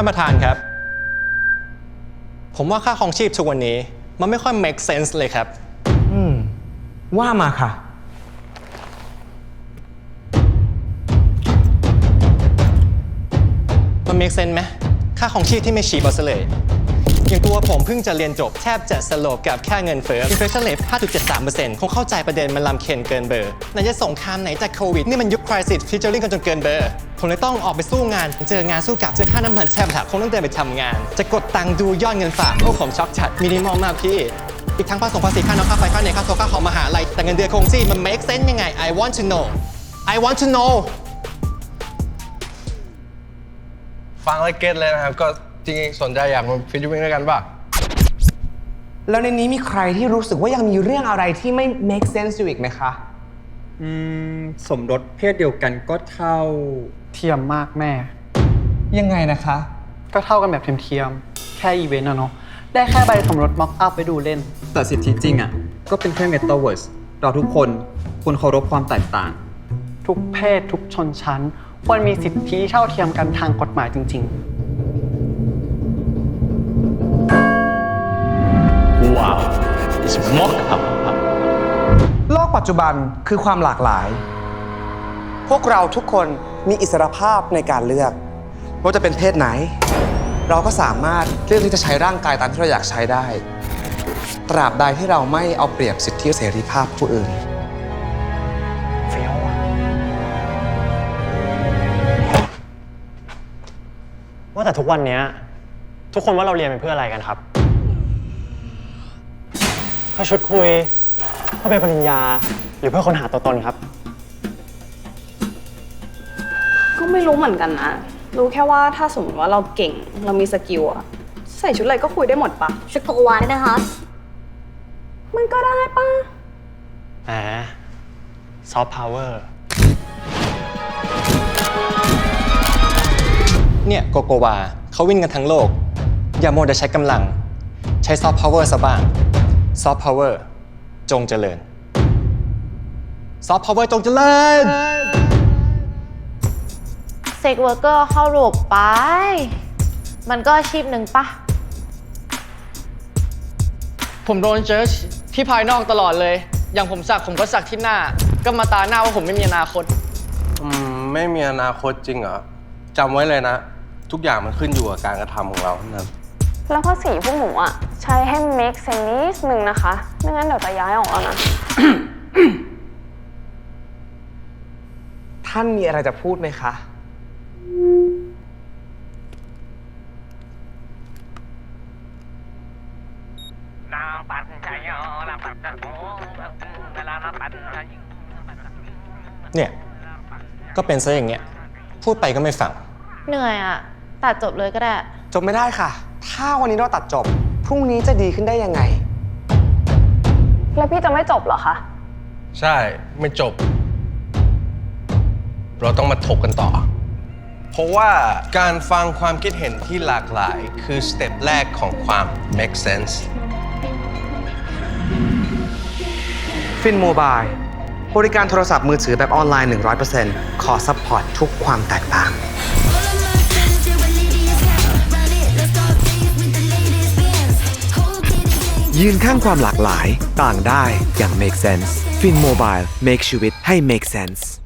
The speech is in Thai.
านประธานครับ ผมว่าค่าครองชีพทุกวันนี้ มันไม่ค่อย make sense เลยครับ อืม ว่ามาค่ะ มัน make sense ไหมค่าของชีพที่ไม่ชีพเอาซะเลย อย่างตัวผมเพิ่งจะเรียนจบแทบจะสลบกับค่าเงินเฟ้อ inflation rate 5.73%คงเข้าใจประเด็นมันลำเค็นเกินเบอร์ไหนจะสงครามไหนจะโควิด นี่มันยุค crisis featuring กันจนเกินเบอร์ ผมเลยต้องออกไปสู้งาน เจองานสู้กับเจอค่าน้ำมันแทบหักคงต้องเดินไปทำงาน จะกดตังค์ดูยอดเงินฝากโอ้ผมช็อกจัดมินิมอลมากพี่อีกทั้งภาษีภาษีค่าน้ำค่าไฟค่าเน็ตค่าโทรค่าของมหาลัยแต่เงินเดือนคงซี่มัน make sense ยังไง I want to know I want to know ฟังแล้วเก็ตเลยนะครับก็ ริงๆสนใจอยากมาฟิชชิ่งด้วยกันป่ะ แล้วในนี้มีใครที่รู้สึกว่ายังมีเรื่องอะไรที่ไม่ make sense อยู่อีกไหมคะ อืม สมรสเพศเดียวกันก็เท่าเทียมมากแม่ ยังไงนะคะ ก็เท่ากันแบบเทียมๆ แค่อีเวนต์อะเนาะ ได้แค่ใบสมรสม็อกอัพไปดูเล่น แต่สิทธิจริงอะ ก็เป็นแค่ Metaverse เราทุกคนควรเคารพความแตกต่าง ทุกเพศทุกชนชั้น ควรมีสิทธิเท่าเทียมกันทางกฎหมายจริง ๆ it's mock up. โลกปัจจุบันคือความหลากหลาย พวกเราทุกคนมีอิสรภาพในการเลือก ว่าจะเป็นเพศไหน เราก็สามารถเลือกที่จะใช้ร่างกายตามที่เราอยากใช้ได้ ตราบใดที่เราไม่เอาเปรียบสิทธิเสรีภาพผู้อื่น ว่าแต่ทุกวันเนี้ยทุกคนว่าเราเรียนเป็นเพื่ออะไรกันครับเพื่อชุดคุย เพื่อเป็นปริญญา หรือเพื่อค้นหาตัวตนครับ ก็ไม่รู้เหมือนกันนะ รู้แค่ว่าถ้าสมมติว่าเราเก่ง เรามีสกิลอะใส่ชุดอะไรก็คุยได้หมดปะ ชุดโกโกวาเนี่ยนะคะ มันก็ได้ปะแหมซอฟต์พาวเวอร์ เนี่ยโกโกวาเขาวิ่งกันทั้งโลก อย่าโมวแต่ใช้กำลัง ใช้ซอฟต์พาวเวอร์ซะบ้าง ซอฟต์พาวเวอร์จงเจริญซอฟต์พาวเวอร์จงเจริญ เซ็กเวอร์เกอร์เข้าระบบไป มันก็อาชีพหนึ่งปะ ผมโดนเจอที่ภายนอกตลอดเลย อย่างผมสักผมก็สักที่หน้า ก็มาตาหน้าว่าผมไม่มีอนาคต อืมไม่มีอนาคตจริงเหรอจำไว้เลยนะ ทุกอย่างมันขึ้นอยู่กับการกระทำของเราเท่านั้น แล้วก็สีพวกหนูอะใช้ให้ make sense นิดนึงนะคะไม่งั้นเดี๋ยวจะย้ายออกแล้วนะ ท่านมีอะไรจะพูดไหมคะ เนี่ย ก็เป็นซะอย่างเงี้ย พูดไปก็ไม่ฟัง เหนื่อยอะตัดจบเลยก็ได้ จบไม่ได้ค่ะ ถ้าวันนี้เราตัดจบ พรุ่งนี้จะดีขึ้นได้ยังไง แล้วพี่จะไม่จบเหรอคะ ใช่ไม่จบ เราต้องมาถกกันต่อ เพราะว่าการฟังความคิดเห็นที่หลากหลายคือสเต็ปแรกของความ make sense ฟินโมบายบริการโทรศัพท์มือถือแบบออนไลน์ 100%ขอซัพพอร์ตทุกความแตกต่าง ยืนข้างความหลากหลาย ต่างได้อย่าง make sense ฟินโมบาย make ชีวิตให้ make sense